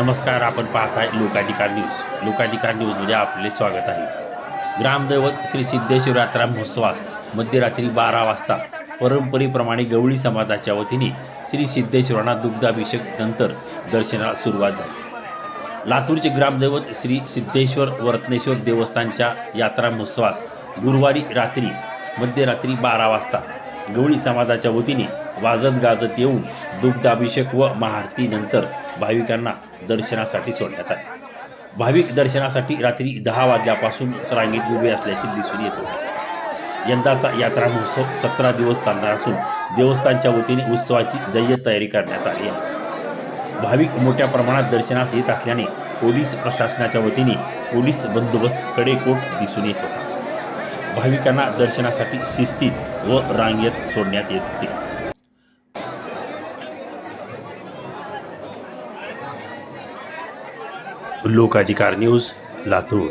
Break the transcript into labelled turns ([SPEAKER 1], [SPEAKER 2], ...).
[SPEAKER 1] नमस्कार आपण पाहत आहे लोकाधिकार न्यूज. लोकाधिकार न्यूजमध्ये आपले स्वागत आहे. ग्रामदैवत श्री सिद्धेश्वर यात्रा महोत्सवास मध्यरात्री बारा वाजता परंपरेप्रमाणे गवळी समाजाच्या वतीने श्री सिद्धेश्वरांना दुग्धाभिषेक नंतर दर्शनाला सुरुवात झाली. लातूरचे ग्रामदैवत श्री सिद्धेश्वर वरत्नेश्वर देवस्थानच्या यात्रा महोत्सवास गुरुवारी रात्री मध्यरात्री बारा वाजता गवळी समाजाच्या वतीने वाजत गाजत येऊन दुग्धाभिषेक व महाआरतीनंतर भाविकांना दर्शनासाठी सोडण्यात आले. भाविक दर्शनासाठी रात्री दहा वाजल्यापासून रांगेत उभे असल्याचे दिसून येत होते. यंदाचा यात्रा महोत्सव सतरा दिवस चालणार असून देवस्थानच्या वतीने उत्सवाची जय्यत तयारी करण्यात आली आहे. भाविक मोठ्या प्रमाणात दर्शनास येत असल्याने पोलीस प्रशासनाच्या वतीने पोलीस बंदोबस्त कडेकोट दिसून येत होता. भाविकांना दर्शनासाठी शिस्तीत व रांगेत सोडण्यात येत होते लोकाधिकार न्यूज लातूर